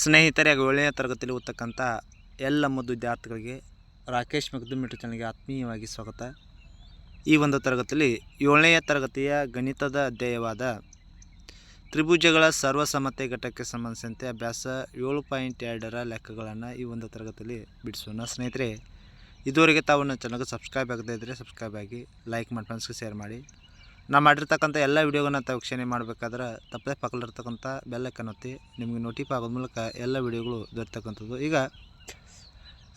ಸ್ನೇಹಿತರೆ ಏಳನೇ ತರಗತಿಯಲ್ಲಿ ಓದ್ತಕ್ಕಂಥ ಎಲ್ಲ ಮುದ್ದು ವಿದ್ಯಾರ್ಥಿಗಳಿಗೆ ರಾಕೇಶ್ ಮಗ್ದುಮಿಟ್ರ್ ಚಾನಲ್ಗೆ ಆತ್ಮೀಯವಾಗಿ ಸ್ವಾಗತ. ಈ ಒಂದು ತರಗತಿಯಲ್ಲಿ ಏಳನೆಯ ತರಗತಿಯ ಗಣಿತದ ಅಧ್ಯಾಯವಾದ ತ್ರಿಭುಜಗಳ ಸರ್ವಸಮತೆ ಘಟಕಕ್ಕೆ ಸಂಬಂಧಿಸಿದಂತೆ ಅಭ್ಯಾಸ ಏಳು ಪಾಯಿಂಟ್ ಎರಡರ ಲೆಕ್ಕಗಳನ್ನು ಈ ಒಂದು ತರಗತಿಯಲ್ಲಿ ಬಿಡಿಸೋಣ. ಸ್ನೇಹಿತರೆ, ಇದುವರೆಗೆ ತಾವು ನನ್ನ ಚಾನಲ್ಗೆ ಸಬ್ಸ್ಕ್ರೈಬ್ ಆಗದೇ ಇದ್ದರೆ ಸಬ್ಸ್ಕ್ರೈಬ್ ಆಗಿ ಲೈಕ್ ಮಾಡಿ ಫ್ರೆಂಡ್ಸ್ಗೆ ಶೇರ್ ಮಾಡಿ. ನಾ ಮಾಡಿರ್ತಕ್ಕಂಥ ಎಲ್ಲ ವೀಡಿಯೋಗಳನ್ನ ತಾವು ವೀಕ್ಷಣೆ ಮಾಡಬೇಕಾದ್ರೆ ತಪ್ಪದೆ ಪಕ್ಕದಲ್ಲಿರ್ತಕ್ಕಂಥ ಬೆಲ್ಲ ಒತ್ತಿ ನಿಮಗೆ ನೋಟಿಫೈ ಆಗೋದ ಮೂಲಕ ಎಲ್ಲ ವೀಡಿಯೋಗಳು ದೊರೆತಕ್ಕಂಥದ್ದು. ಈಗ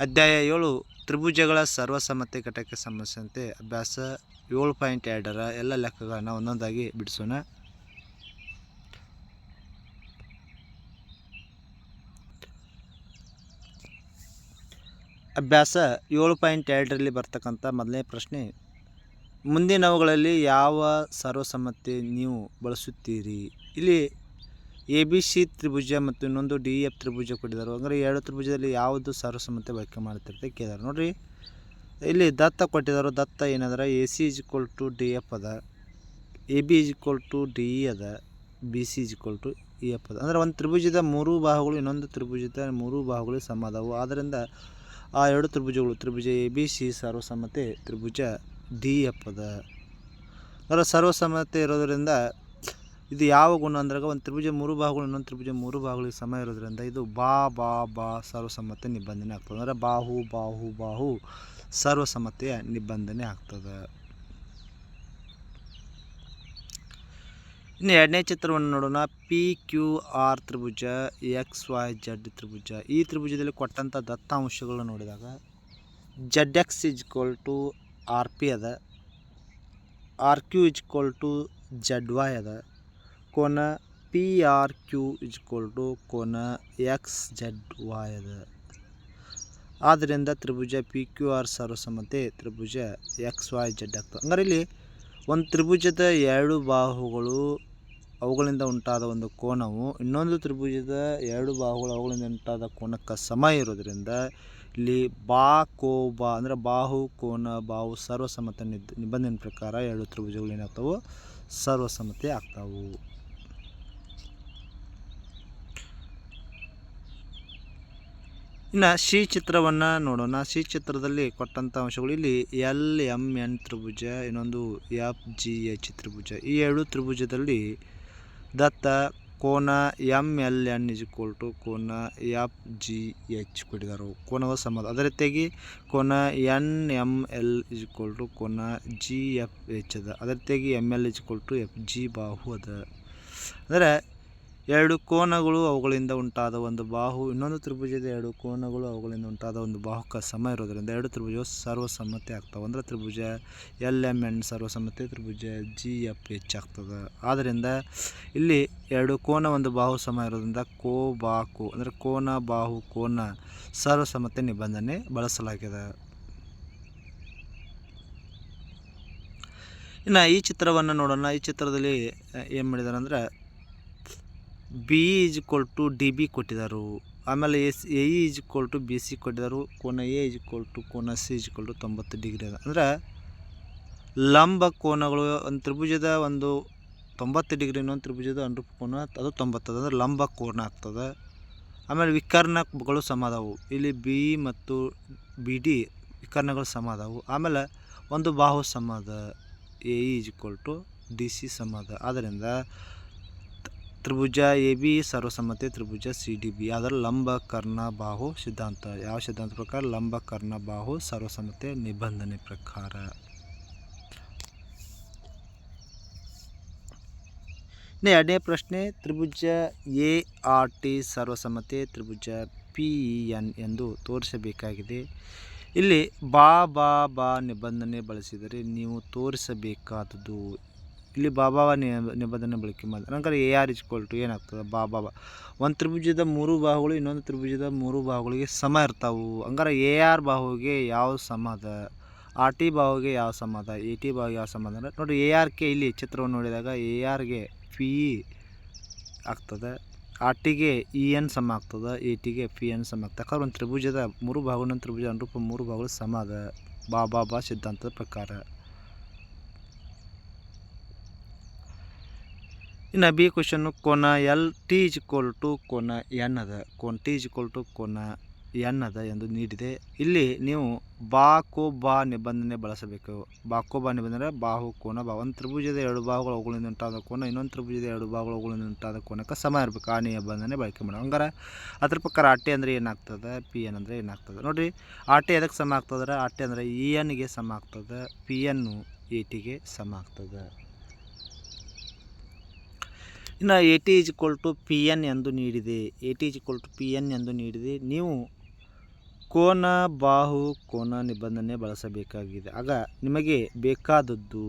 ಅಧ್ಯಾಯ ಏಳು, ತ್ರಿಭುಜಗಳ ಸರ್ವಸಮ್ಮತಿ ಘಟಕಕ್ಕೆ ಸಂಬಂಧಿಸಿದಂತೆ ಅಭ್ಯಾಸ ಏಳು ಪಾಯಿಂಟ್ ಎರಡರ ಎಲ್ಲ ಲೆಕ್ಕಗಳನ್ನು ಒಂದೊಂದಾಗಿ ಬಿಡಿಸೋಣ. ಅಭ್ಯಾಸ ಏಳು ಪಾಯಿಂಟ್ ಎರಡರಲ್ಲಿ ಬರ್ತಕ್ಕಂಥ ಮೊದಲನೇ ಪ್ರಶ್ನೆ ಮುಂದಿನವುಗಳಲ್ಲಿ ಯಾವ ಸರ್ವಸಮ್ಮತಿ ನೀವು ಬಳಸುತ್ತೀರಿ? ಇಲ್ಲಿ ಎ, ಬಿ, ಸಿ ತ್ರಿಭುಜ ಮತ್ತು ಇನ್ನೊಂದು ಡಿ, ಎಫ್ ತ್ರಿಭುಜ ಕೊಟ್ಟಿದ್ದಾರೆ. ಅಂದರೆ ಎರಡು ತ್ರಿಭುಜದಲ್ಲಿ ಯಾವುದು ಸರ್ವಸಮ್ಮತಿ ಬಳಕೆ ಮಾಡ್ತಿರ್ತೆ ಕೇಳಿದಾರೆ ನೋಡಿರಿ. ಇಲ್ಲಿ ದತ್ತ ಕೊಟ್ಟಿದ್ದಾರೆ. ದತ್ತ ಏನಂದ್ರೆ A, C is equal to D, F ಅದ. A, B is equal to D, E ಅದ. B, C is equal to E, F ಅದ. ಅಂದರೆ ಒಂದು ತ್ರಿಭುಜದ ಮೂರು ಬಾಹುಗಳು ಇನ್ನೊಂದು ತ್ರಿಭುಜದ ಮೂರು ಬಾಹುಗಳು ಸಮ ಅದಾವು. ಆದ್ದರಿಂದ ಆ ಎರಡು ತ್ರಿಭುಜಗಳು, ತ್ರಿಭುಜ ಎ, ಬಿ, ಸಿ ಸರ್ವಸಮ್ಮತೆ ತ್ರಿಭುಜ ಡಿ ಎಪ್ ಅದ ಅದರ ಸರ್ವಸಮ್ಮತೆ ಇರೋದರಿಂದ ಇದು ಯಾವ ಗುಣ ಅಂದ್ರಾಗ ಒಂದು ತ್ರಿಭುಜ ಮೂರು ಭಾಗಗಳು, ಇನ್ನೊಂದು ತ್ರಿಭುಜ ಮೂರು ಭಾಗಗಳಿಗೆ ಸಮ ಇರೋದ್ರಿಂದ ಇದು ಬಾ ಬಾ ಬಾ ಸರ್ವಸಮ್ಮತೆ ನಿಬಂಧನೆ ಆಗ್ತದೆ. ಅಂದರೆ ಬಾಹು ಬಾಹು ಬಾಹು ಸರ್ವಸಮ್ಮತೆಯ ನಿಬಂಧನೆ ಆಗ್ತದೆ. ಇನ್ನು ಎರಡನೇ ಚಿತ್ರವನ್ನು ನೋಡೋಣ. ಪಿ ಕ್ಯೂ ಆರ್ ತ್ರಿಭುಜ, ಎಕ್ಸ್ ವೈ ಜಡ್ ತ್ರಿಭುಜ. ಈ ತ್ರಿಭುಜದಲ್ಲಿ ಕೊಟ್ಟಂಥ ದತ್ತಾಂಶಗಳನ್ನು ನೋಡಿದಾಗ Z X is to R P ಅದ. R Q is to Z Y ಅದ. ಕೋನ P R Q is to ಕೋನ ಎಕ್ಸ್ ಜಡ್ ವೈ ಅದ. ಆದ್ದರಿಂದ ತ್ರಿಭುಜ ಪಿ ಕ್ಯೂ ಆರ್ ಸರ್ವಸಮ್ಮತೆ ತ್ರಿಭುಜ ಎಕ್ಸ್ ವೈ ಜಡ್ ಆಗ್ತದೆ. ಹಂಗಾರೆ ಇಲ್ಲಿ ಒಂದು ತ್ರಿಭುಜದ ಎರಡು ಬಾಹುಗಳು ಅವುಗಳಿಂದ ಉಂಟಾದ ಒಂದು ಕೋನವು ಇನ್ನೊಂದು ತ್ರಿಭುಜದ ಎರಡು ಬಾಹುಗಳು ಅವುಗಳಿಂದ ಉಂಟಾದ ಕೋನಕ್ಕೆ ಸಮ ಇರೋದ್ರಿಂದ ಇಲ್ಲಿ ಬಾ, ಕೋ, ಬಾ ಅಂದರೆ ಬಾಹು, ಕೋನ ಬಾಹು ಸರ್ವಸಮ್ಮತ ನಿಬಂಧನ ಪ್ರಕಾರ ಎರಡು ತ್ರಿಭುಜಗಳು ಏನಾಗ್ತಾವೆ ಸರ್ವಸಮ್ಮತಿ ಆಗ್ತಾವು. ಇನ್ನು ಸಿ ಚಿತ್ರವನ್ನು ನೋಡೋಣ. ಸಿ ಚಿತ್ರದಲ್ಲಿ ಕೊಟ್ಟಂಥ ಅಂಶಗಳು ಇಲ್ಲಿ ಎಲ್ ಎಂ ಎನ್ ತ್ರಿಭುಜ, ಇನ್ನೊಂದು ಎಫ್ ಜಿ ಎಚ್ ತ್ರಿಭುಜ. ಈ ಎರಡು ತ್ರಿಭುಜದಲ್ಲಿ ದತ್ತ ಕೋನ M L N is equal to ಕೋನ ಎಫ್ ಜಿ ಎಚ್ ಕೊಟ್ಟಿದ್ದಾರೆ ಕೋನವ ಸಮ ಅದೇ ರೀತಿಯಾಗಿ ಕೋನ N M L is equal to ಕೋನ ಜಿ ಎಫ್ ಎಚ್ ಅದ. ಅದೇ ರೀತಿಯಾಗಿ M L is equal to F G ಬಾಹು ಅದ. ಅಂದರೆ ಎರಡು ಕೋನಗಳು ಅವುಗಳಿಂದ ಉಂಟಾದ ಒಂದು ಬಾಹು, ಇನ್ನೊಂದು ತ್ರಿಭುಜದ ಎರಡು ಕೋನಗಳು ಅವುಗಳಿಂದ ಉಂಟಾದ ಒಂದು ಬಾಹುಕ ಸಮ ಇರೋದರಿಂದ ಎರಡು ತ್ರಿಭುಜವು ಸರ್ವಸಮ್ಮತಿ ಆಗ್ತವೆ. ಅಂದರೆ ತ್ರಿಭುಜ ಎಲ್ ಎಂ ಎನ್ ಸರ್ವಸಮ್ಮತಿ, ತ್ರಿಭುಜ ಜಿ ಎಫ್ ಎಚ್ ಆಗ್ತದೆ. ಆದ್ದರಿಂದ ಇಲ್ಲಿ ಎರಡು ಕೋನ ಒಂದು ಬಾಹು ಸಮ ಇರೋದ್ರಿಂದ ಕೋ ಬಾಕು, ಅಂದರೆ ಕೋನ ಬಾಹು ಕೋನ ಸರ್ವಸಮ್ಮತಿ ನಿಬಂಧನೆ ಬಳಸಲಾಗಿದೆ. ಇನ್ನು ಈ ಚಿತ್ರವನ್ನು ನೋಡೋಣ. ಈ ಚಿತ್ರದಲ್ಲಿ ಏನು ಮಾಡಿದ್ದಾರೆ ಅಂದರೆ B is equal to D B ಕೊಟ್ಟಿದ್ದಾರೆ ಆಮೇಲೆ S A is equal to B C ಕೊಟ್ಟಿದ್ದಾರೆ ಕೋನ ಎ ಈಸ್ ಕೊಲ್ ಟು ಕೋನ ಸಿ ಈಸ್ ಕೊಲ್ ಟು ತೊಂಬತ್ತು ಡಿಗ್ರಿ ಅದ. ಅಂದ್ರೆ ಲಂಬ ಕೋನಗಳು ಒಂದು ತ್ರಿಭುಜದ ಒಂದು ತೊಂಬತ್ತು ಡಿಗ್ರಿ ಇನ್ನೊಂದು ತ್ರಿಭುಜದ ಅನುರೂಪ ಕೋನ ಅದು ತೊಂಬತ್ತದ ಅಂದರೆ ಲಂಬ ಕೋನ ಆಗ್ತದೆ. ಆಮೇಲೆ ವಿಕರ್ಣಗಳು ಸಮ ಅದಾವು. ಇಲ್ಲಿ ಬಿ ಮತ್ತು ಬಿ ಡಿ ವಿಕರ್ಣಗಳು ಸಮ ಅದಾವು. ಆಮೇಲೆ ಒಂದು ಬಾಹು ಸಮ ಅದ. A is equal to D C ಸಮ ಅದ. ಆದ್ದರಿಂದ ತ್ರಿಭುಜ, ಎ ಬಿ, ಸರ್ವಸಮ್ಮತಿ, ತ್ರಿಭುಜ, ಸಿ ಡಿ ಬಿ. ಅದರ ಲಂಬ ಕರ್ಣ ಬಾಹು ಸಿದ್ಧಾಂತ. ಯಾವ ಸಿದ್ಧಾಂತ ಪ್ರಕಾರ? ಲಂಬ ಕರ್ಣ ಬಾಹು, ಸರ್ವಸಮ್ಮತೆ, ನಿಬಂಧನೆ ಪ್ರಕಾರ. ಇನ್ನು ಎರಡನೇ ಪ್ರಶ್ನೆ. ತ್ರಿಭುಜ, ಎ ಆರ್ ಟಿ, ಸರ್ವಸಮ್ಮತೆ, ತ್ರಿಭುಜ, ಪಿ ಇ ಎನ್ ಎಂದು ತೋರಿಸಬೇಕಾಗಿದೆ. ಇಲ್ಲಿ ಬಾ ಬಾ ಬಾ ನಿಬಂಧನೆ ಬಳಸಿದರೆ ನೀವು ತೋರಿಸಬೇಕಾದದ್ದು ಇಲ್ಲಿ ಬಾಬಾವ ನಿಬಂಧನೆ ಬಳಕೆ ಮಾಡಿ ನಂತರ ಎ ಆರ್ ಇಸ್ ಟು ಏನಾಗ್ತದೆ? ಬಾ ಬಾಬಾ ಒಂದು ತ್ರಿಭುಜದ ಮೂರು ಬಾಹುಗಳು, ಇನ್ನೊಂದು ತ್ರಿಭುಜದ ಮೂರು ಬಾಹುಗಳಿಗೆ ಸಮ ಇರ್ತಾವೆ. ಹಂಗಾರೆ ಎ ಆರ್ ಬಾಹುಗೆ ಯಾವ ಸಮ ಅದ? ಆರ್ ಟಿ ಬಾಹುಗೆ ಯಾವ ಸಮ ಅದ? ಎ ಟಿ ಬಾಹುಗೆ ಯಾವ ಸಮ ಅದ ಅಂದ್ರೆ ನೋಡಿ ಎ ಆರ್ ಕೆ ಇಲ್ಲಿ ಚಿತ್ರವನ್ನು ನೋಡಿದಾಗ ಎ ಆರ್ಗೆ ಪಿ ಇ ಆಗ್ತದೆ? ಆರ್ ಟಿಗೆ ಇ ಎನ್ ಸಮ ಆಗ್ತದೆ? ಎ ಟಿಗೆ ಪಿ ಎನ್ ಸಮ ಆಗ್ತದೆ? ಯಾಕಂದ್ರೆ ಒಂದು ತ್ರಿಭುಜದ ಮೂರು ಒಂದು ತ್ರಿಭುಜ ಅನುರೂಪ ಮೂರು ಬಾಹುಗಳು ಸಮ ಅದ. ಬಾಬಾ ಬಾ ಸಿದ್ಧಾಂತದ ಪ್ರಕಾರ. ಇನ್ನು ಬಿ ಕ್ವಶನ್ನು ಕೋನ L T is equal to ಕೋನ ಎನ್ ಅದ. Cone T is equal to ಕೋನ ಎನ್ ಅದ ಎಂದು ನೀಡಿದೆ. ಇಲ್ಲಿ ನೀವು ಬಾಕೋ ಬಾ ನಿಬಂಧನೆ ಬಳಸಬೇಕು. ಬಾಕೋ ಬಾ ನಿಬಂಧನೆ ಬಾಹು, ಕೋನ, ಬಾ. ಒಂದು ತ್ರಿಭುಜದ ಎರಡು ಬಾಹುಗಳು ಅವುಗಳಿಂದ ಉಂಟಾದ ಕೋನ, ಇನ್ನೊಂದು ತ್ರಿಭುಜದ ಎರಡು ಬಾಹುಗಳು ಅವುಗಳಿಂದ ಉಂಟಾದ ಕೋನಕ್ಕೆ ಸಮ ಇರಬೇಕು. ಆ ನಿಬಂಧನೆ ಬಳಕೆ ಮಾಡೋಣ. ಹಂಗಾರೆ ಅದ್ರ ಪ್ರಕಾರ ಆ ಟಿ ಅಂದರೆ ಏನಾಗ್ತದೆ? ಪಿ ಎನ್ ಅಂದರೆ ಏನಾಗ್ತದೆ? ನೋಡಿರಿ ಆಟೆ ಎದಕ್ಕೆ ಸಮ ಆಗ್ತದ್ರೆ ಟಿ ಅಂದರೆ ಇ ಎನ್ಗೆ ಸಮ ಆಗ್ತದೆ. ಪಿ ಎನ್ನು ಎ ಟಿಗೆ ಸಮ ಆಗ್ತದೆ. ಇನ್ನು A T is equal to P N ಎಂದು ನೀಡಿದೆ. A T is equal to P N ಎಂದು ನೀಡಿದೆ. ನೀವು ಕೋನ, ಬಾಹು, ಕೋನ ನಿಬಂಧನೆ ಬಳಸಬೇಕಾಗಿದೆ. ಆಗ ನಿಮಗೆ ಬೇಕಾದದ್ದು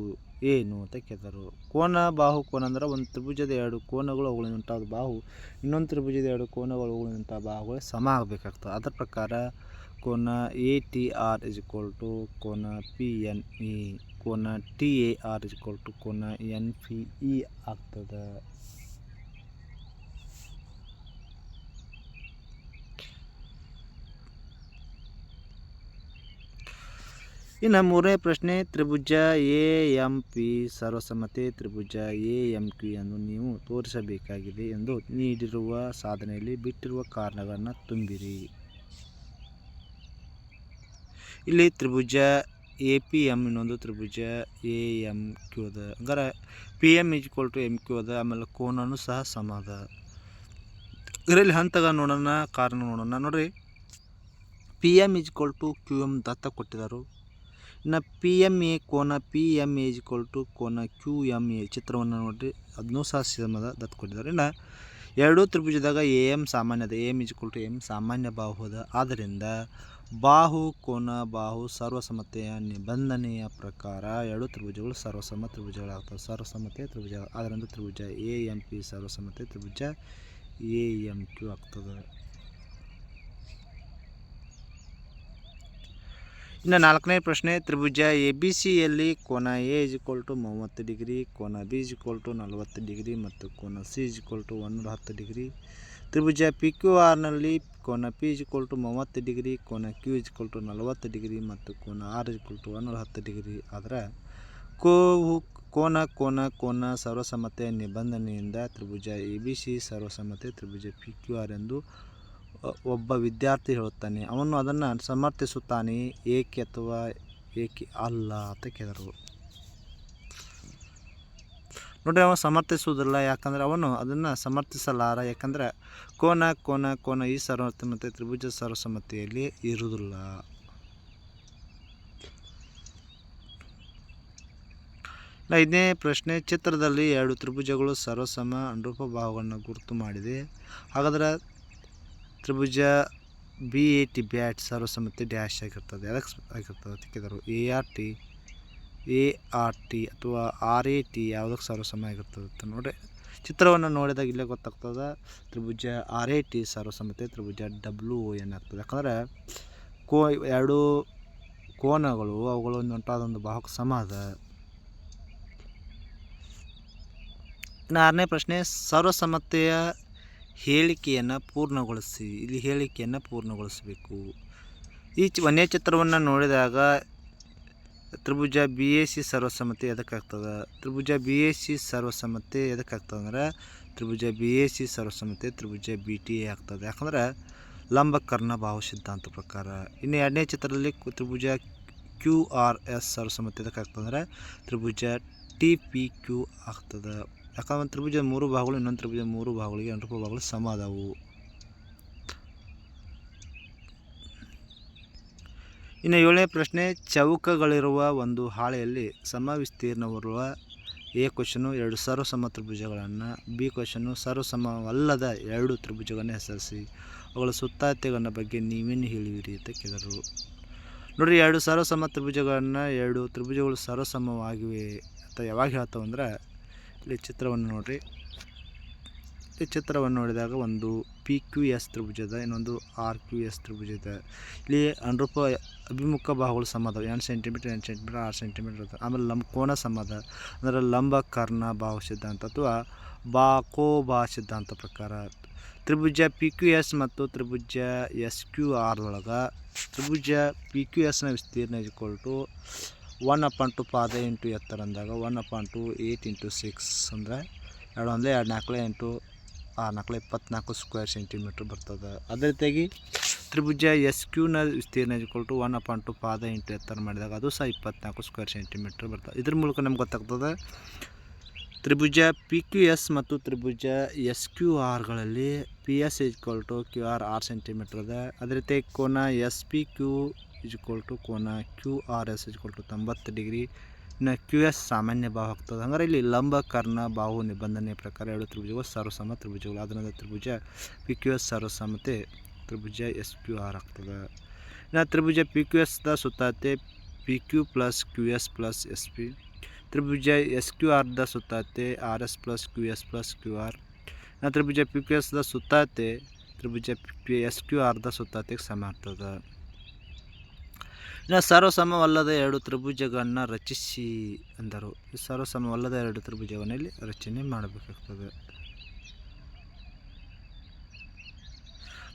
ಏನು ಅಂತ ಕೇಳಿದರು. ಕೋನ, ಬಾಹು, ಕೋನ ಅಂದರೆ ಒಂದು ತ್ರಿಭುಜದ ಎರಡು ಕೋನಗಳು, ಅವುಗಳಿಂದ ಉಂಟಾದ ಬಾಹು. ಇನ್ನೊಂದು ತ್ರಿಭುಜದ ಎರಡು ಕೋನಗಳು ಅವುಗಳ ಬಾಹುಗಳು ಸಮ ಆಗಬೇಕಾಗ್ತದೆ ಅದರ ಪ್ರಕಾರ ಕೋನ A T R is equal to ಕೋನ ಪಿ ಎನ್ ಇ ಕೋನ T A R is equal to ಕೋನ ಎನ್ ಪಿ ಇ ಆಗ್ತದೆ. ಇನ್ನು ಮೂರನೇ ಪ್ರಶ್ನೆ ತ್ರಿಭುಜ ಎ ಎಂ ಪಿ ಸರ್ವಸಮ್ಮತೆ ತ್ರಿಭುಜ ಎ ಎಂ ಪಿ ಅನ್ನು ನೀವು ತೋರಿಸಬೇಕಾಗಿದೆ ಎಂದು ನೀಡಿರುವ ಸಾಧನೆಯಲ್ಲಿ ಬಿಟ್ಟಿರುವ ಕಾರಣಗಳನ್ನು ತುಂಬಿರಿ. ಇಲ್ಲಿ ತ್ರಿಭುಜ ಎ ಪಿ ಎಂ ಇನ್ನೊಂದು ತ್ರಿಭುಜ ಎ ಎಂ ಕ್ಯೂ ಅದ. ಹಂಗಾರೆ P M is equal to M Q ಅದ, ಆಮೇಲೆ ಕೋನನು ಸಹ ಸಮ ಅದ. ಇದರಲ್ಲಿ ಹಂತಗ ನೋಡೋಣ, ಕಾರಣ ನೋಡೋಣ. ನೋಡ್ರಿ, P M is equal to Q M ದತ್ತ ಕೊಟ್ಟಿದ್ದಾರೆ ಇನ್ನು ಪಿ ಎಂ ಎ ಕೋನ P M A equal to ಕೋನ ಕ್ಯೂ ಎಂ ಎ ಚಿತ್ರವನ್ನು ನೋಡಿರಿ. ಅದನ್ನೂ ಸಹ ಸಮದ ದತ್ತು ಕೊಟ್ಟಿದ್ದಾರೆ. ಇನ್ನು ಎರಡೂ ತ್ರಿಭುಜದಾಗ ಎ ಎಂ ಸಾಮಾನ್ಯ ಅದ A M is equal to M ಸಾಮಾನ್ಯ ಬಾಹು ಅದ ಆದ್ದರಿಂದ ಬಾಹು, ಕೋನ, ಬಾಹು ಸರ್ವಸಮತೆಯ ನಿಬಂಧನೆಯ ಪ್ರಕಾರ ಎರಡು ತ್ರಿಭುಜಗಳು ಸರ್ವಸಮ ತ್ರಿಭುಜಗಳಾಗ್ತವೆ. ಸರ್ವಸಮ್ಮತೆಯ ತ್ರಿಭುಜ ಆದ್ದರಿಂದ ತ್ರಿಭುಜ ಎ ಎಂ ಪಿ ಸರ್ವಸಮತೆ ತ್ರಿಭುಜ ಎ ಎಂ ಕ್ಯೂ ಆಗ್ತದೆ. ಇನ್ನು ನಾಲ್ಕನೇ ಪ್ರಶ್ನೆ, ತ್ರಿಭುಜ ಎ ಬಿ ಸಿಯಲ್ಲಿ ಕೋನ ಎ ಇಸ್ ಇಕ್ವಲ್ ಟು ಮೂವತ್ತು ಡಿಗ್ರಿ, ಕೋನ ಬಿ ಇಸ್ ಇಕ್ವಲ್ ಟು ನಲವತ್ತು ಡಿಗ್ರಿ ಮತ್ತು ಕೋನ ಸಿ ಇಸ್ ಇಕ್ವಲ್ ಟು ಒನ್ನೂರ ಹತ್ತು ಡಿಗ್ರಿ. ತ್ರಿಭುಜ ಪಿ ಕ್ಯೂ ಆರ್ನಲ್ಲಿ ಕೋನ ಪಿ ಇಸ್ ಇಕ್ವಲ್ ಟು ಮೂವತ್ತು ಡಿಗ್ರಿ, ಕೋನ ಕ್ಯೂ ಇಸ್ ಇಕ್ವಲ್ ಟು ನಲವತ್ತು ಡಿಗ್ರಿ ಮತ್ತು ಕೋನ ಆರ್ ಇಸ್ ಇಕ್ವಲ್ ಟು ಒನ್ನೂರ ಹತ್ತು ಡಿಗ್ರಿ. ಆದರೆ ಕೋ ಕೋನ ಕೋನ ಕೋನ ಸರ್ವಸಮ್ಮತೆಯ ನಿಬಂಧನೆಯಿಂದ ತ್ರಿಭುಜ ಎ ಬಿ ಸಿ ಸರ್ವಸಮ್ಮತೆ, ತ್ರಿಭುಜ ಪಿ ಕ್ಯೂ ಆರ್ ಎಂದು ಒಬ್ಬ ವಿದ್ಯಾರ್ಥಿ ಹೇಳುತ್ತಾನೆ, ಅವನು ಅದನ್ನು ಸಮರ್ಥಿಸುತ್ತಾನೆ, ಏಕೆ ಅಥವಾ ಏಕೆ ಅಲ್ಲ ಅಂತ ಕೇಳಿದರು. ನೋಡ್ರಿ, ಅವನು ಸಮರ್ಥಿಸುವುದಿಲ್ಲ, ಯಾಕಂದರೆ ಅವನು ಅದನ್ನು ಸಮರ್ಥಿಸಲಾರ, ಯಾಕಂದರೆ ಕೋನ ಕೋನ ಕೋನ ಈ ಸರ್ವಸಮ್ಮತೆ ತ್ರಿಭುಜ ಸರ್ವಸಮ್ಮತಿಯಲ್ಲಿ ಇರುವುದಿಲ್ಲ. ಐದನೇ ಪ್ರಶ್ನೆ, ಚಿತ್ರದಲ್ಲಿ ಎರಡು ತ್ರಿಭುಜಗಳು ಸರ್ವಸಮ, ಅನುರೂಪ ಭಾವಗಳನ್ನು ಗುರುತು ಮಾಡಿದೆ. ಹಾಗಾದ್ರೆ ತ್ರಿಭುಜ ಬಿ ಎ ಟಿ ಬ್ಯಾಟ್ ಸರ್ವಸಮ್ಮತಿ ಡ್ಯಾಶ್ ಆಗಿರ್ತದೆ. ಎಲೆಕ್ಸ್ ಆಗಿರ್ತದೆ ತಿಕ್ಕಿದರು A R T A R T ಅಥವಾ ಆರ್ ಎ ಟಿ ಯಾವುದಕ್ಕೆ ಸರ್ವಸಮ ಆಗಿರ್ತದೆ ನೋಡಿ ಚಿತ್ರವನ್ನು ನೋಡಿದಾಗ ಇಲ್ಲೇ ಗೊತ್ತಾಗ್ತದೆ. ತ್ರಿಭುಜ ಆರ್ ಎ ಟಿ ಸರ್ವಸಮ್ಮತಿ ತ್ರಿಭುಜ ಡಬ್ಲ್ಯೂ ಎನ್ ಆಗ್ತದೆ. ಯಾಕಂದರೆ ಕೋ ಎರಡು ಕೋನಗಳು ಅವುಗಳನ್ನು ಉಂಟಾದೊಂದು ಬಾಹುಕ ಸಮ ಅದ. ಇನ್ನು ಆರನೇ ಪ್ರಶ್ನೆ ಸರ್ವಸಮ್ಮತೆಯ ಹೇಳಿಕೆಯನ್ನು ಪೂರ್ಣಗೊಳಿಸಿ, ಇಲ್ಲಿ ಹೇಳಿಕೆಯನ್ನು ಪೂರ್ಣಗೊಳಿಸಬೇಕು. ಈ ಒಂದೇ ಚಿತ್ರವನ್ನು ನೋಡಿದಾಗ ತ್ರಿಭುಜ ಬಿ ಎ ಸಿ ಸರ್ವಸಮ್ಮತಿ ಎದಕ್ಕಾಗ್ತದೆ? ತ್ರಿಭುಜ ಬಿ ಎ ಸಿ ಸರ್ವಸಮ್ಮತಿ ಎದಕ್ಕಾಗ್ತದೆ ತ್ರಿಭುಜ ಬಿ ಎ ಸಿ ಸರ್ವಸಮ್ಮತಿ, ತ್ರಿಭುಜ ಬಿ ಟಿ ಎ ಆಗ್ತದೆ. ಯಾಕಂದ್ರೆ ಲಂಬಕರ್ಣ ಭಾವ ಸಿದ್ಧಾಂತ ಪ್ರಕಾರ. ಇನ್ನು ಎರಡನೇ ಚಿತ್ರದಲ್ಲಿ ತ್ರಿಭುಜ ಕ್ಯೂ ಆರ್ ಎಸ್ ಸರ್ವಸಮ್ಮತಿ ಎದಕ್ಕಾಗ್ತದೆ ಅಂದರೆ ತ್ರಿಭುಜ ಟಿ ಪಿ ಕ್ಯೂ ಆಗ್ತದೆ. ಯಾಕಂದ್ರೆ ಒಂದು ತ್ರಿಭುಜ ಮೂರು ಭಾಗಗಳು, ಇನ್ನೊಂದು ತ್ರಿಭುಜ ಮೂರು ಭಾಗಗಳಿಗೆ ಎಂಟು ಭಾಗಗಳು ಸಮ ಅದಾವು. ಇನ್ನು ಏಳನೇ ಪ್ರಶ್ನೆ, ಚೌಕಗಳಿರುವ ಒಂದು ಹಾಳೆಯಲ್ಲಿ ಸಮ ವಿಸ್ತೀರ್ಣವಿರುವ ಎ ಕ್ವಶನು ಎರಡು ಸರ್ವಸಮ ತ್ರಿಭುಜಗಳನ್ನು, ಬಿ ಕ್ವಶನು ಸರ್ವಸಮವಲ್ಲದ ಎರಡು ತ್ರಿಭುಜಗಳನ್ನು ಹೆಸರಿಸಿ, ಅವುಗಳ ಸುತ್ತಾತೆಗಳ ಬಗ್ಗೆ ನೀವೇನು ಹೇಳುವಿರಿ ಅಂತ ಕೇಳಿದರು. ನೋಡಿರಿ, ಎರಡು ಸರ್ವಸಮ ತ್ರಿಭುಜಗಳನ್ನು ಎರಡು ತ್ರಿಭುಜಗಳು ಸರ್ವಸಮವಾಗಿವೆ ಅಂತ ಯಾವಾಗ ಹೇಳ್ತಾವೆ ಅಂದ್ರೆ ಇಲ್ಲಿ ಚಿತ್ರವನ್ನು ನೋಡಿರಿ. ಈ ಚಿತ್ರವನ್ನು ನೋಡಿದಾಗ ಒಂದು ಪಿ ಕ್ಯೂ ಎಸ್ ತ್ರಿಭುಜದ, ಇನ್ನೊಂದು ಆರ್ ಕ್ಯೂ ಎಸ್ ತ್ರಿಭುಜದ. ಇಲ್ಲಿ ಅನುರೂಪ ಅಭಿಮುಖ ಬಾಹುಗಳು ಸಮ ಅದಾವೆ ಎಂಟು ಸೆಂಟಿಮೀಟರ್ ಎಂಟು ಸೆಂಟಿಮೀಟರ್ ಆರು ಸೆಂಟಿಮೀಟರ್ ಇರ್ತದೆ ಆಮೇಲೆ ಲಂಬ ಕೋನ ಸಮ ಅದ ಅಂದರೆ ಲಂಬ ಕರ್ಣ ಬಾಹು ಸಿದ್ಧಾಂತ ಅಥವಾ ಬಾಕೋ ಬಾ ಸಿದ್ಧಾಂತ ಪ್ರಕಾರ. ತ್ರಿಭುಜ ಪಿ ಕ್ಯೂ ಎಸ್ ಮತ್ತು ತ್ರಿಭುಜ ಎಸ್ ಕ್ಯೂ ಆರ್ ಒಳಗೆ, ತ್ರಿಭುಜ ಪಿ ಕ್ಯೂ ಎಸ್ನ ವಿಸ್ತೀರ್ಣ ಟು ಒನ್ ಅಪಾನ್ ಟು ಪಾದ ಇಂಟು ಎತ್ತರ ಅಂದಾಗ one upon two eight into six ಅಂದರೆ ಎರಡು ಒಂದೇ ಎರಡು ನಾಲ್ಕಲೆ ಎಂಟು ಆರು ನಾಲ್ಕಲೆ ಇಪ್ಪತ್ನಾಲ್ಕು ಸ್ಕ್ವೇರ್ ಸೆಂಟಿಮೀಟ್ರ್ ಬರ್ತದೆ. ಅದೇ ರೀತಿಯಾಗಿ ತ್ರಿಭುಜ ಎಸ್ ಕ್ಯೂನ ವಿಸ್ತೀರ್ಣ ಟು ಒನ್ ಅಪಾನ್ ಟು ಪಾದ ಇಂಟು ಎತ್ತರ ಮಾಡಿದಾಗ ಅದು ಸಹ ಇಪ್ಪತ್ನಾಲ್ಕು ಸ್ಕ್ವೇರ್ ಸೆಂಟಿಮೀಟ್ರ್ ಬರ್ತದೆ. ಇದ್ರ ಮೂಲಕ ನಮ್ಗೆ ಗೊತ್ತಾಗ್ತದೆ ತ್ರಿಭುಜ ಪಿ ಕ್ಯೂ ಎಸ್ ಮತ್ತು ತ್ರಿಭುಜ S Q ಆರ್ಗಳಲ್ಲಿ P S is equal to Q R ಆರು ಸೆಂಟಿಮೀಟ್ರ್ ಅದ. ಅದೇ ರೀತಿ ಕೋನ S P Q is equal to ಕೋನ Q R S is equal to ತೊಂಬತ್ತು ಡಿಗ್ರಿ ಇನ್ನು ಕ್ಯೂ ಎಸ್ ಸಾಮಾನ್ಯ ಬಾಹು ಆಗ್ತದೆ ಹಂಗಾರೆ ಇಲ್ಲಿ ಲಂಬ ಕರ್ಣ ಬಾಹು ನಿಬಂಧನೆ ಪ್ರಕಾರ ಎರಡು ತ್ರಿಭುಜಗಳು ಸರ್ವಸಮ ತ್ರಿಭುಜಗಳು ಅದರಿಂದ ತ್ರಿಭುಜ ಪಿ ಕ್ಯೂ ಎಸ್ ಸರ್ವಸಮತೆ ತ್ರಿಭುಜ ಎಸ್ ಕ್ಯೂ ಆರ್ ಆಗ್ತದೆ ಇನ್ನು ತ್ರಿಭುಜ ಪಿ ಕ್ಯೂ ಎಸ್ದ ಸುತ್ತಾತೆ P Q plus Q S plus S P ತ್ರಿಭುಜ ಎಸ್ ಕ್ಯೂ ಆರ್ದ ಸುತ್ತಾತೆ R S plus Q S plus Q R ಇನ್ನು ತ್ರಿಭುಜ ಪಿ ಕ್ಯೂ ಎಸ್ದ ಸುತ್ತಾತೆ ತ್ರಿಭುಜ ಪಿ ಎಸ್ ಕ್ಯೂ ಆರ್ದ ಸುತ್ತಾತೆಗೆ ಸಮ ಆಗ್ತದೆ ಇನ್ನು ಸರ್ವಸಮವಲ್ಲದ ಎರಡು ತ್ರಿಭುಜಗಳನ್ನು ರಚಿಸಿ ಅಂದರು. ಸರ್ವಸಮವಲ್ಲದ ಎರಡು ತ್ರಿಭುಜವನ್ನು ಇಲ್ಲಿ ರಚನೆ ಮಾಡಬೇಕಾಗ್ತದೆ.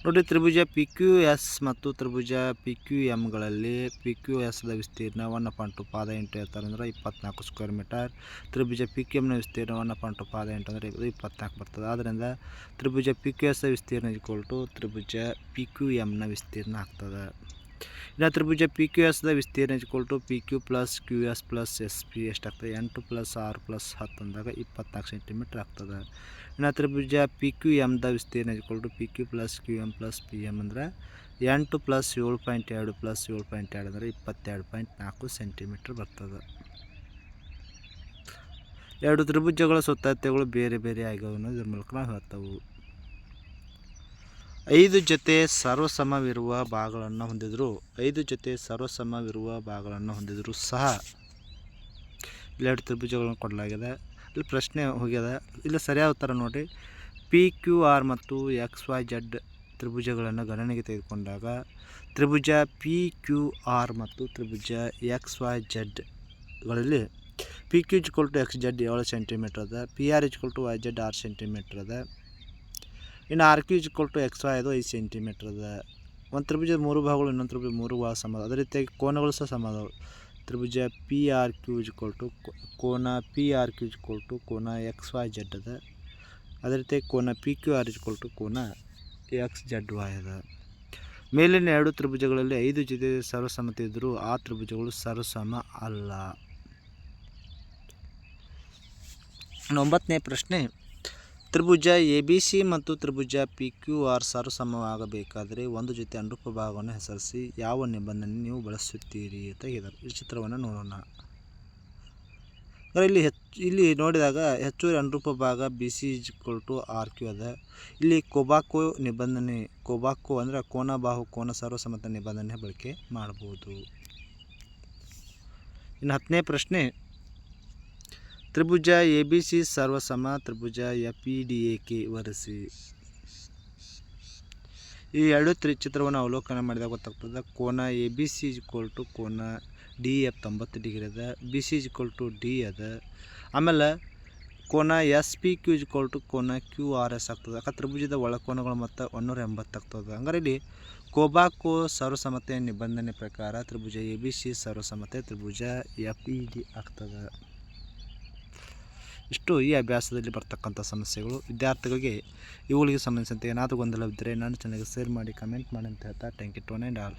ನೋಡಿ, ತ್ರಿಭುಜ ಪಿ ಕ್ಯೂ ಎಸ್ ಮತ್ತು ತ್ರಿಭುಜ ಪಿ ಕ್ಯೂ ಎಮ್ಗಳಲ್ಲಿ ಪಿ ಕ್ಯೂ ಎಸ್ದ ವಿಸ್ತೀರ್ಣ ಒನ್ ಪಾಯಿಂಟ್ ಟು ಪಾದ ಎಂಟು ಹೇಳ್ತಾರೆ ಅಂದ್ರೆ ಇಪ್ಪತ್ನಾಲ್ಕು ಸ್ಕ್ವೇರ್ ಮೀಟರ್ ತ್ರಿಭುಜ ಪಿ ಕ್ಯೂ ಎಮ್ನ ವಿಸ್ತೀರ್ಣ ಒನ್ ಪಾಯಿಂಟ್ ಟು ಪಾದ ಎಂಟು ಅಂದರೆ ಇದು ಇಪ್ಪತ್ನಾಲ್ಕು ಬರ್ತದೆ. ಆದ್ದರಿಂದ ತ್ರಿಭುಜ ಪಿ ಕ್ಯೂ ಎಸ್ ವಿಸ್ತೀರ್ಣ ಇಕ್ವಲ್ ಟು ತ್ರಿಭುಜ ಪಿ ಕ್ಯೂ ಎಮ್ನ ವಿಸ್ತೀರ್ಣ ಆಗ್ತದೆ. ಇನ್ನು ತ್ರಿಭುಜ ಪಿ ಕ್ಯೂ ಎಸ್ದ ವಿಸ್ತೀರ್ಣ equal to P Q plus Q S plus S P ಎಷ್ಟಾಗ್ತದೆ ಎಂಟು ಪ್ಲಸ್ ಆರು ಪ್ಲಸ್ ಹತ್ತು ಅಂದಾಗ ಇಪ್ಪತ್ನಾಲ್ಕು ಸೆಂಟಿಮೀಟ್ರ್ ಆಗ್ತದೆ. ಇನ್ನು ತ್ರಿಭುಜ ಪಿ ಕ್ಯೂ ಎಮ್ದ ವಿಸ್ತೀರ್ಣ equal to P Q plus Q M plus P M ಅಂದರೆ ಎಂಟು ಪ್ಲಸ್ ಏಳು ಪಾಯಿಂಟ್ ಎರಡು ಪ್ಲಸ್ ಏಳು ಪಾಯಿಂಟ್ ಎರಡು ಅಂದರೆ ಇಪ್ಪತ್ತೆರಡು ಪಾಯಿಂಟ್ ನಾಲ್ಕು ಸೆಂಟಿಮೀಟ್ರ್ ಬರ್ತದೆ. ಎರಡು ತ್ರಿಭುಜಗಳ ಸುತ್ತಾತೆಗಳು ಬೇರೆ ಬೇರೆ ಆಗ್ಯಾವ ಅನ್ನೋದ್ರ ಮೂಲಕ ನಾವು ಹೇಳ್ತಾವು. ಐದು ಜೊತೆ ಸರ್ವಸಮವಿರುವ ಭಾಗಗಳನ್ನು ಹೊಂದಿದ್ರು, ಐದು ಜೊತೆ ಸರ್ವಸಮವಿರುವ ಭಾಗಗಳನ್ನು ಹೊಂದಿದ್ರು ಸಹ ಇಲ್ಲೆರಡು ತ್ರಿಭುಜಗಳನ್ನು ಕೊಡಲಾಗಿದೆ. ಇಲ್ಲಿ ಪ್ರಶ್ನೆ ಹೋಗ್ಯದ ಇಲ್ಲಿ, ಸರಿಯಾದ ಉತ್ತರ ನೋಡಿ ಪಿ ಕ್ಯೂ ಆರ್ ಮತ್ತು ಎಕ್ಸ್ ವೈ ಜಡ್ ತ್ರಿಭುಜಗಳನ್ನು ಗಣನೆಗೆ ತೆಗೆದುಕೊಂಡಾಗ ತ್ರಿಭುಜ ಪಿ ಕ್ಯೂ ಆರ್ ಮತ್ತು ತ್ರಿಭುಜ X Y ಜಡ್ಗಳಲ್ಲಿ P Q is equal to X Z ಏಳು ಸೆಂಟಿಮೀಟ್ರ್ ಅದ? P R is equal to Y Z ಆರು ಸೆಂಟಿಮೀಟ್ರ್ ಅದ? ಇನ್ನು R Q to X Y ಅದು ಐದು ಸೆಂಟಿಮೀಟ್ರ್ ಅದ ಒಂದು ತ್ರಿಭುಜದ ಮೂರು ಭಾಗಗಳು, ಇನ್ನೊಂದು ತ್ರಿಭುಜ ಮೂರು ಭಾಗ ಸಮ ಅದೇ ರೀತಿಯಾಗಿ ಕೋನಗಳು ಸಹ ಸಮ ಅದಾವೆ ತ್ರಿಭುಜ ಪಿ ಆರ್ ಕ್ಯೂ ಇಜ್ ಕೊಟ್ಟು ಕೋನ ಪಿ ಆರ್ ಕ್ಯೂ ಇಜ್ ಕೊಟ್ಟು ಕೋನ ಎಕ್ಸ್ ವೈ ಜೆಡ್ ಅದ ಅದೇ ರೀತಿಯಾಗಿ ಕೋನ ಪಿ ಕ್ಯೂ ಆರ್ ಇಜ್ ಕೊಟ್ಟು ಕೋನ ಎಕ್ಸ್ ಜೆಡ್ ವೈ ಅದ. ಮೇಲಿನ ಎರಡು ತ್ರಿಭುಜಗಳಲ್ಲಿ ಐದು ಜೊತೆ ಸರ್ವಸಮ್ಮತಿ ಇದ್ದರೂ ಆ ತ್ರಿಭುಜಗಳು ಸರ್ವಸಮ ಅಲ್ಲ. ಒಂಬತ್ತನೇ ಪ್ರಶ್ನೆ. ತ್ರಿಭುಜ ಎ ಬಿ ಸಿ ಮತ್ತು ತ್ರಿಭುಜ ಪಿ ಕ್ಯೂ ಆರ್ ಸರ್ವಸಮವಾಗಬೇಕಾದರೆ ಒಂದು ಜೊತೆ ಅನುರೂಪ ಭಾಗವನ್ನು ಹೆಸರಿಸಿ ಯಾವ ನಿಬಂಧನೆ ನೀವು ಬಳಸುತ್ತೀರಿ ಅಂತ ಹೇಳಿದ್ದಾರೆ ಈ ಚಿತ್ರವನ್ನು ನೋಡೋಣ. ಇಲ್ಲಿ ಹೆಚ್ಚು, ಇಲ್ಲಿ ನೋಡಿದಾಗ ಹೆಚ್ಚುವರಿ ಅನುರೂಪ ಭಾಗ B C equal to R Q ಅದ. ಇಲ್ಲಿ ಕೊಬಾಕೋ ನಿಬಂಧನೆ, ಕೊಬಾಕೋ ಅಂದರೆ ಕೋನ, ಬಾಹು, ಕೋನ ಸರ್ವಸಮ್ಮತ ನಿಬಂಧನೆ ಬಳಕೆ ಮಾಡ್ಬೋದು ಇನ್ನು ಹತ್ತನೇ ಪ್ರಶ್ನೆ ತ್ರಿಭುಜ ಎ ಬಿ ಸಿ ಸರ್ವಸಮ ತ್ರಿಭುಜ F E D A K ವರೆಸಿ. ಈ ಎರಡು ತ್ರಿ ಚಿತ್ರವನ್ನು ಅವಲೋಕನ ಮಾಡಿದಾಗ ಗೊತ್ತಾಗ್ತದೆ. ಕೋನ A B C equal to ಕೋನ ಡಿ ಎಫ್ ತೊಂಬತ್ತು ಡಿಗ್ರಿ ಅದ B C equal to D ಅದ. ಆಮೇಲೆ ಕೋನ S P Q equal to ಕೋನ ಕ್ಯೂ ಆರ್ ಎಸ್ ಆಗ್ತದೆ. ಯಾಕೆ ತ್ರಿಭುಜದ ಒಳಕೋನಗಳು ಮತ್ತು ಒನ್ನೂರ ಎಂಬತ್ತು ಆಗ್ತದೆ. ಹಂಗಾರೆ ಇಲ್ಲಿ ಕೋಬಾಕೋ ಸರ್ವಸಮತೆ ನಿಬಂಧನೆ ಪ್ರಕಾರ ತ್ರಿಭುಜ ಎ ಬಿ ಸಿ ಸರ್ವಸಮತೆ ತ್ರಿಭುಜ ಎಫ್ ಇ ಡಿ ಆಗ್ತದೆ. ಇಷ್ಟು ಈ ಅಭ್ಯಾಸದಲ್ಲಿ ಬರ್ತಕ್ಕಂಥ ಸಮಸ್ಯೆಗಳು, ವಿದ್ಯಾರ್ಥಿಗಳಿಗೆ ಇವುಗಳಿಗೆ ಸಂಬಂಧಿಸಿದಂತೆ ಏನಾದರೂ ಗೊಂದಲವಿದ್ದರೆ ನಾನು ಚೆನ್ನಾಗಿ ಶೇರ್ ಮಾಡಿ ಕಮೆಂಟ್ ಮಾಡಿ ಅಂತ ಹೇಳ್ತಾ thank you to and all